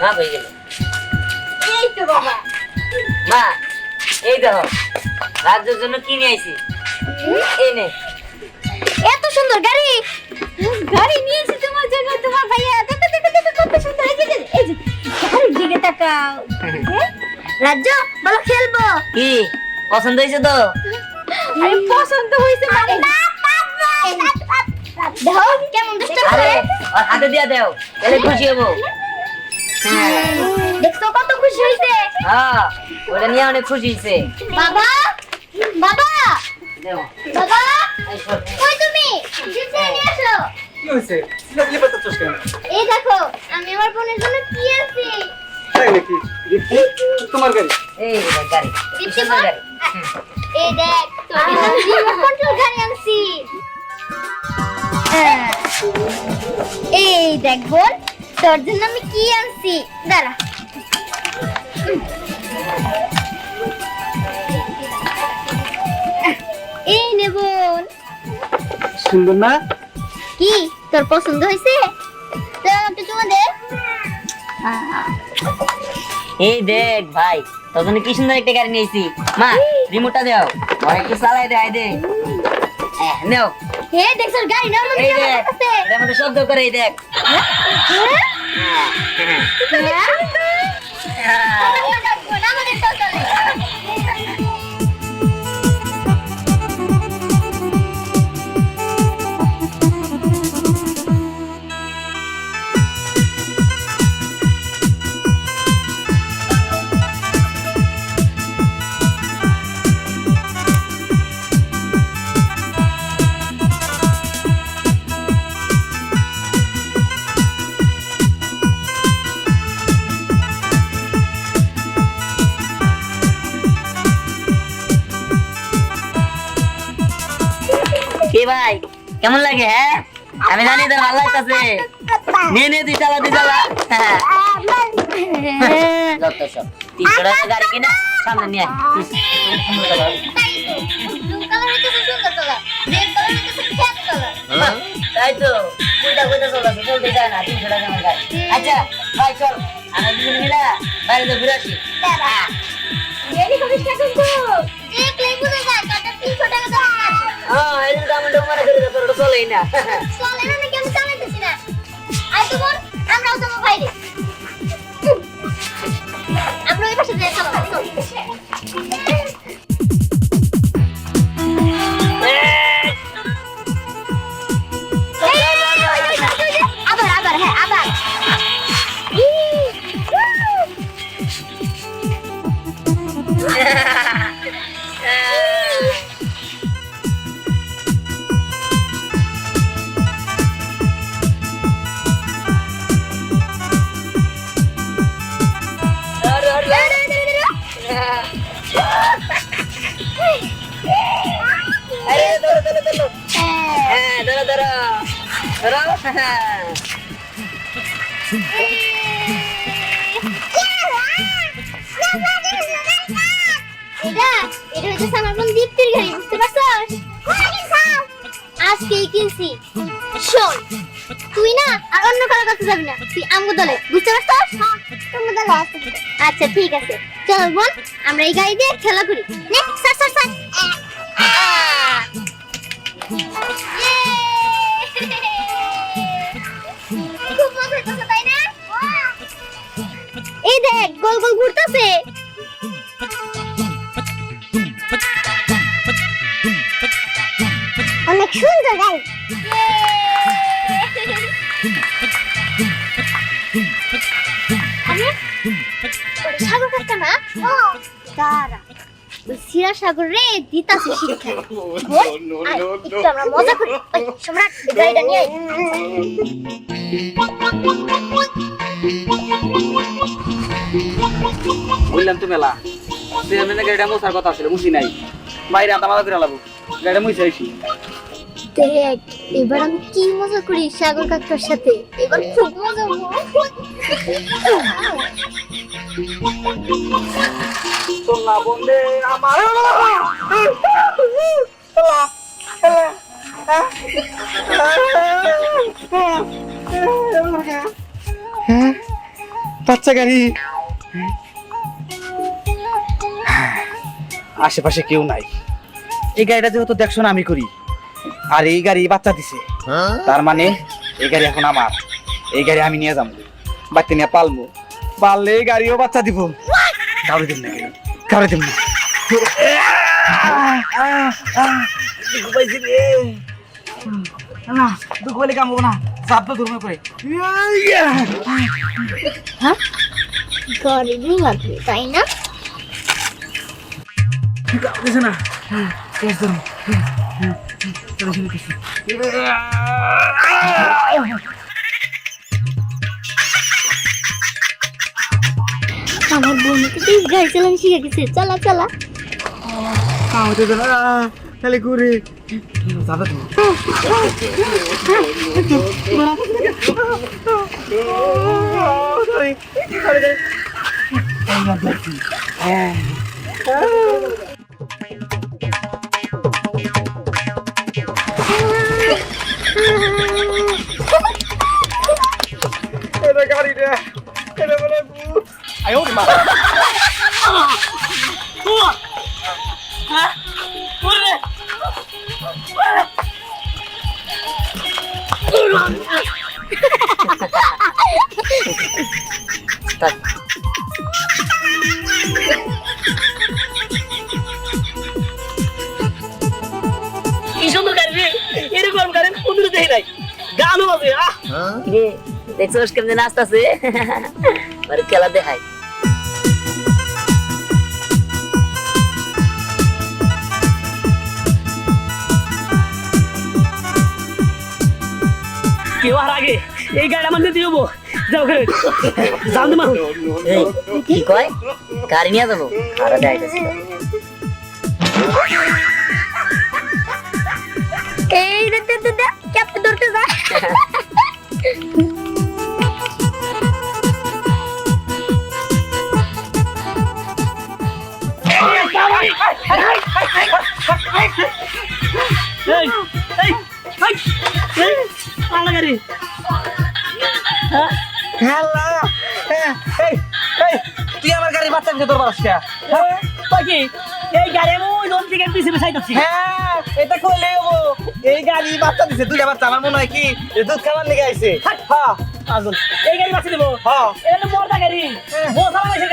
মা হয়ে গেল। এই তো বাবা। মা এই দেখো রাজ্যের জন্য কিনে আইছি? এই নে। এত সুন্দর গাড়ি। গাড়ি নিয়েছি তোমার জন্য তোমার ভাইয়া। দেখো দেখো দেখো কত সুন্দর। এই যে এই যে গাড়ির দিকে তাকাও। হ্যাঁ? রাজ্য বলো খেলব। কি? পছন্দ হয়েছে তো? আরে পছন্দ হয়েছে মানে। দেখো কেমন দুষ্ট আরে হাতে দিয়া দেও তাহলে খুশি হব। দেখছ কত খুশি হয়েছে হ্যাঁ ওটা নিয়ে অনেক খুশি হয়েছে বাবা বাবা বাবা। কই তুমি? জিপসে নিয়ে আসো। কি হয়েছে সিলেটলি পাচ্ছিস কেন? এই দেখো আমি আমার বোনের জন্য কি আনছি? তাই নাকি? তোমার গাড়ি। এই গাড়ি। গাড়ি। এই দেখ তোর জন্য কন্ট্রোল গাড়ি আনছি। এই দেখ বোন। তোর জন্য আমি কি আনছি? দাঁড়া। এই নে বোন। সুন্দর না? কি? তোর পছন্দ হয়েছে? তো একটু চুমা দে। এই দেখ ভাই তোর জন্য কি সুন্দর একটা গাড়ি নিয়েছি। মা রিমোটটা দাও। একটু চালাই দে আই দে। হ্যাঁ, নেও। হে দেখ তোর গাড়ি না এই দেখ এটার মধ্যে শব্দ করে এই দেখ। হ্যাঁ, হ্যাঁ। ভাই কেমন লাগে হ্যাঁ? আমি জানি তোর ভালো লাগতেছে। নিয়ে নে তুই চালা তুই চালা। যত সব। তিনশো টাকা গাড়ি কিনা সামনে নিয়ে তাই তো কুইটা কুইটা চলতেছে চলতে যায় না তিনশো টাকা গাড়ি। আচ্ছা ভাই চল আমরা দুজন মিলা বাইরে তো ঘুরে আসি। হ্যাঁ। হ্যাঁ এই তো আমার ডোমারে করে তোর ওটা চলেই না। আমরা ওই পাশে যাই চলো চলো। আবার আবার হ্যাঁ আবার। আরে এটা এটা হচ্ছে আমার বোন দীপ্তির গাড়ি বুঝতে পারছস আজকেই কিনছি। শোন তুই না আর অন্য কারও কাছে যাবি না তুই আমগো দলে বুঝতে পারছস আমগো দলে আচ্ছা ঠিক আছে। চল বোন আমরা এই গাড়ি দিয়ে খেলা করি। নে স্যার স্যার স্যার না? এই দেখ গোল গোল ঘুরতেছে। অনেক সুন্দর সাগর কাকা না দাঁড়া ওই সিরা সাগর রে দিতাছে শিক্ষা একটু আমরা মজা করি সম্রাট গাড়িটা নিয়ে বললাম তো মেলা চেয়ারম্যানের গাড়িটা মোছার কথা ছিল মুছি নাই। বাইরে আতা মাথা করে গাড়িটা মুছে দেখ এবার আমি কি মজা করি সাগর কাকার সাথে? এবার খুব মজা হব। বন্ধে আমার বাচ্চা গাড়ি। আশেপাশে কেউ নাই। এই গাড়িটা যেহেতু দেখশন আমি করি। আর এই গাড়ি বাচ্চা দিছে। তার মানে এই গাড়ি এখন আমার। এই গাড়ি আমি নিয়ে যাব। বাচ্চা নিয়ে পালবো। পাললে এই গাড়িও বাচ্চা দিব। কাউরে দিব না কাউরে দিব না। তাই কিছু না শেষ ধর্ম আমার বোন তো গাড়ি চালানো শিখে গেছে। চালা চালা। কামতে না খালি ঘুরে যাবে তো এটা কোনদিনও নাই। গানও বাজে আহ! রে দেখছস কেমনে নাচতাছে? আর খেলা দেখাই। কেউ আর আগে এই গাড়ি আমার নিতে যাব। যাও করে মারো এই কি কয়? গাড়ি নিয়ে যাব? আরে দেখাইতেছি এই রে দে দে দে। তুই আমার গাড়ি বাচ্চা দিতে তোর বাসটা বাকি এই গাড়ি আমি ওই লোন থেকে পিছিয়ে পিছিয়ে যাচ্ছি হ্যাঁ এটা কইলে হব এই গাড়ি বাচ্চা দিছে তুই বাচ্চা। আমার মনে হয় কি দুধ খাবার লেগে আইছে। হ্যাঁ এই গাড়ি দেবো? হ্যাঁ। এটা তো মর্দা গাড়ি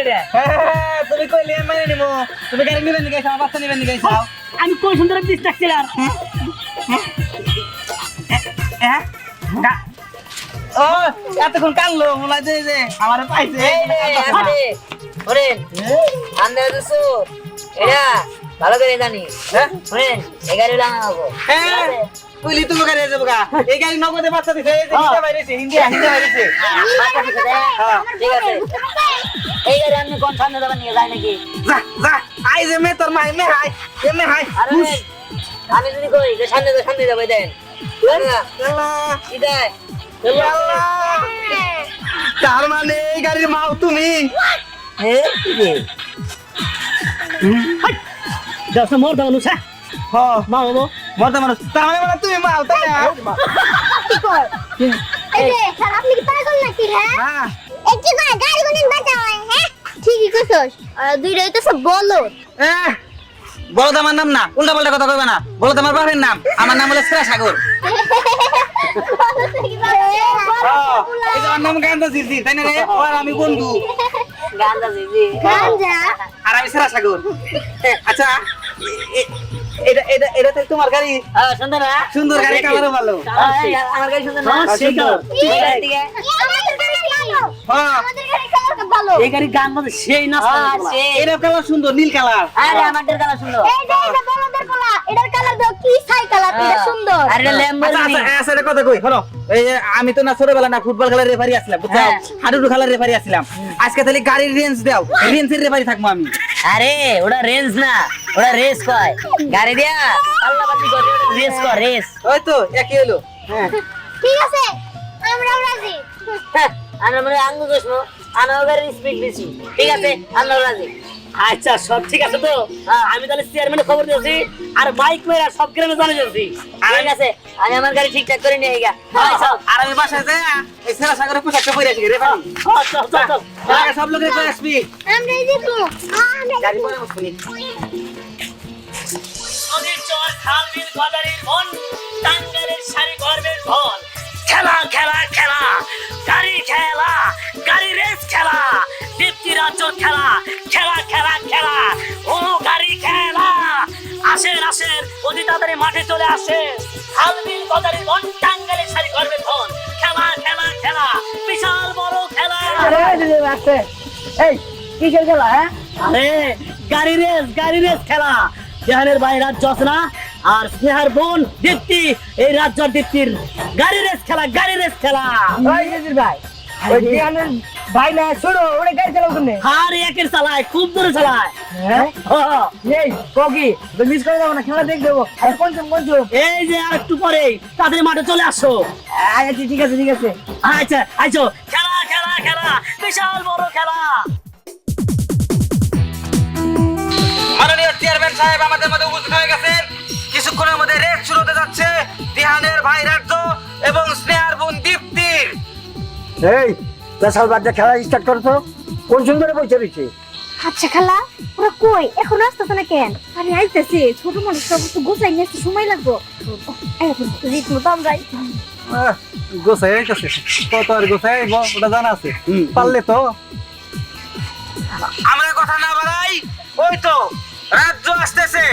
রে হ্যাঁ, তুমি কইলে আমি মানে নিমো। তুমি গাড়ি নিবেন নিগে আমার বাচ্চা নিবেন আমি সুন্দর হ্যাঁ গা- ও এতক্ষণ কানলো মনে যে যে আমার পাইছে। ওরে আন্দা দিছো? এটা ভালো করে জানি। হ্যাঁ? শুনেন এই গাড়ি লাগাবো হ্যাঁ? যাব গা এই গাড়ি নগদে বাচ্চা দিছে এই যে হিন্দা বাইরেছে হিন্দি হিন্দি বাইরেছে। হ্যাঁ, ঠিক আছে। এই গাড়ি আপনি কোন সামনে যাবেন নিয়ে যায় নাকি? যা যা আই যে মে তোর মাই মে হাই এ মে হাই আরে আমি যদি কই যে সামনে যাবে সামনে যাবে দেন। আল্লাহ। সিধায় তার মানে এই গাড়ির মাও তুমি। হ্যাঁ? দশ মর্দা মানুষ হ্যাঁ? হ। মা বাবু। মরতে মানুষ। মানে মানে তুমি মাও তাই না? এই যে স্যার আপনি কি পাগল নাকি হ্যাঁ? হ্যাঁ। এই কি করে গাড়ি গুনিন বাঁচা হ্যাঁ ঠিকই কইছস। দুইটাই তো সব বলো আমার নাম না উল্টা পাল্টা কথা কইবে না। আমার বাপের নাম আমার নাম হলো শ্রেয়া সাগর। আমার নাম গান্ধা তাই না রে? আর আমি বন্ধু। গাঞ্জা আর আমি শ্রেয়া সাগর। আচ্ছা এটা এটা এটা তোমার গাড়ি। হ্যাঁ সুন্দর না সুন্দর গাড়ি কালারও ভালো। হ্যাঁ, আমার গাড়ি সুন্দর না? সেই কালার। এই গাড়ি ভালো। হ্যাঁ। আমাদের গাড়ি কালার ভালো। এই গাড়ি গান মানে সেই নাচ কালার সুন্দর নীল কালার। আরে আমাদের কালার সুন্দর। এই এটা বলদের পোলা এটার কালার দাও কি ছাই কালার এটা সুন্দর। আরে আচ্ছা ল্যাম্বরগিনি আচ্ছা আচ্ছা, কথা কই শোনো। এই আমি তো না ছোটবেলা না ফুটবল খেলার রেফারি আসলাম বুঝছ। হাডুডু খেলার রেফারি আসলাম আজকে তাহলে গাড়ির রেঞ্জ দাও রেঞ্জের রেফারি থাকব আমি। আরে ওটা রেঞ্জ না ওটা রেস কয়। গাড়ি দিয়া আল্লাহ বাতি করে রেস কর রেস। ওই তো একই হলো। হ্যাঁ। ঠিক আছে আমরাও রাজি। আমরা মানে আঙ্গু কৃষ্ণ আমরা গাড়ির স্পিড বেশি। ঠিক আছে আমরা রাজি। আচ্ছা সব ঠিক আছে তো? হ্যাঁ, আমি তাহলে চেয়ারম্যানের খবর দিয়েছি আর বাইক মেয়েরা সব গ্রামে জানিয়ে দিয়েছি। ঠিক আছে আমি আমার গাড়ি ঠিকঠাক করে নিয়ে গা আচ্ছা, আর আমি বাসায় যাই এই সেরা সাগরে পোশাকটা পরে আসি রে ভাই। চল, চল, চল, সব লোকের কই আসবি। আমরা এই যে তো গাড়ি পরে বসবি নদীর চর খাল বিল গদারির মন টাঙ্গালের শাড়ি গর্বের ধন খেলা খেলা খেলা গাড়ি খেলা গাড়ি রেস খেলা। তাড়াতাড়ি মাঠে চলে আসে। খাল বিল গদারির মন টাঙ্গালের শাড়ি গর্বের ধন। খেলা খেলা খেলা। বিশাল বড় খেলা। এই কিসের খেলা হ্যাঁ? আরে গাড়ি রেস গাড়ি রেস খেলা। দেহানের ভাই রাজ্য আছে না? আর স্নেহার বোন দীপ্তি এই রাজ্য দীপ্তির গাড়ি রেস খেলা গাড়ি রেস খেলা। ভাই দিয়ানের ভাই না ছোড়ো ওরে গাড়ি চালাও তুমি। হার একের চালায় খুব দূরে চালায়। হ্যাঁ? ও, এই ককি মিস করে যাব না খেলা দেখ দেবো আর কোনচম কোনচম এই যে আর একটু পরেই তাদের মাঠে চলে আসো। আচ্ছা ঠিক আছে ঠিক আছে। আচ্ছা আইছো। খেলা খেলা খেলা বিশাল বড় খেলা। মাননীয় চেয়ারম্যান সাহেব আমাদের মধ্যে উপস্থিত হয়ে গেছেন। কিছুক্ষণের মধ্যে রেস শুরু হতে যাচ্ছে। দিহানের ভাই রাজ্য এবং স্নেহার বোন দীপ্তির। এই বাদ খেলা স্টার্ট করতো কোন সুন্দরে বসে রয়েছে আচ্ছা খালা ওরা কই? এখন আসতেছে না কেন? আরে আইতেছে ছোট মানুষ সব তো গোছাই নিয়ে আসতে সময় লাগবো। এখন রিত মতো আমরাই গোসাই আইতেছে কত আর গোসাই আইব ওটা জানা আছে। পারলে তো। আমরা কথা না বাড়াই ওই তো রাজ্য আসতেছে।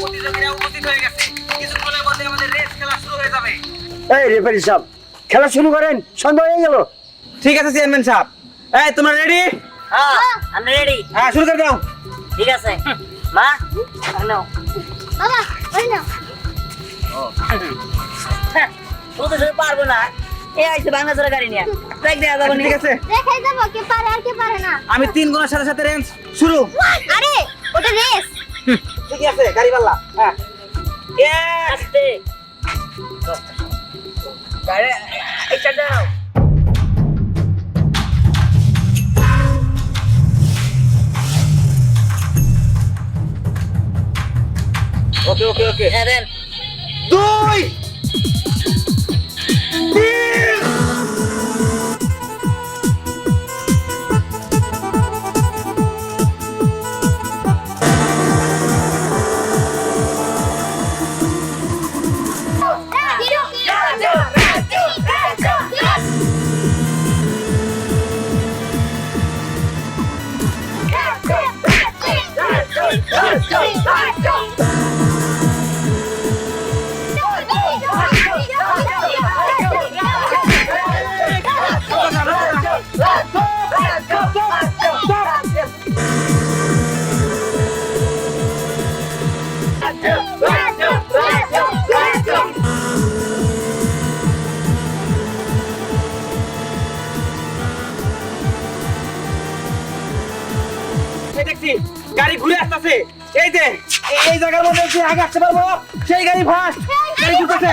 প্রতিযোগীরা উপস্থিত হয়ে গেছে। কিছুক্ষণের মধ্যে আমাদের রেস খেলা শুরু হয়ে যাবে। এই রেফারি সাহেব খেলা শুরু করেন সন্ধ্যা হয়ে গেল। ঠিক আছে চেয়ারম্যান সাহেব। এই তোমরা রেডি হ্যাঁ আমি রেডি হ্যাঁ শুরু করে দাও। ঠিক আছে। মা নাও। বাবা ওই না ও তো শুধু পারব না। এ আইছে বাংলা গাড়ি নিয়ে। দেখ দেয়া যাব ঠিক আছে। দেখাই যাব কে পারে আর কে পারে না। আমি তিন গুণের সাথে সাথে রেঞ্জ শুরু। আরে ওটা রেস গাড়ি পাল্লা। হ্যাঁ। আস্তে। গাড়ি এটা দাও ওকে ওকে ওকে হ্যাঁ দেন। দুই! দেখছি গাড়ি ঘুরে আসতেছে এই যে এই- জায়গার মধ্যে যে আগে আসতে পারব সেই গাড়ি ফার্স্ট গাড়ি ঢুকেছে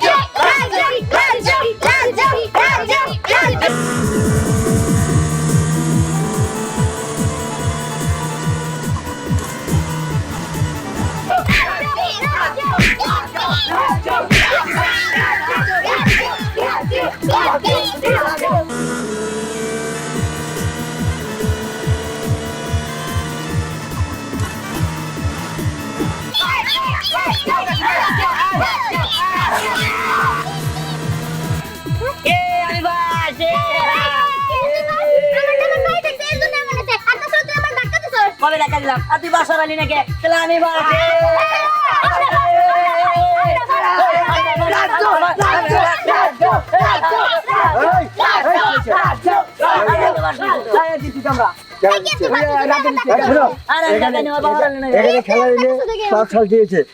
Yeah. আমি দেখা দিলাম? আর তুই নাকি? তাহলে আমি বাসে।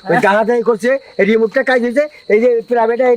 ওই করছে এই রিমোটটা কাজ দিয়েছে এই যে প্রাইভেট এই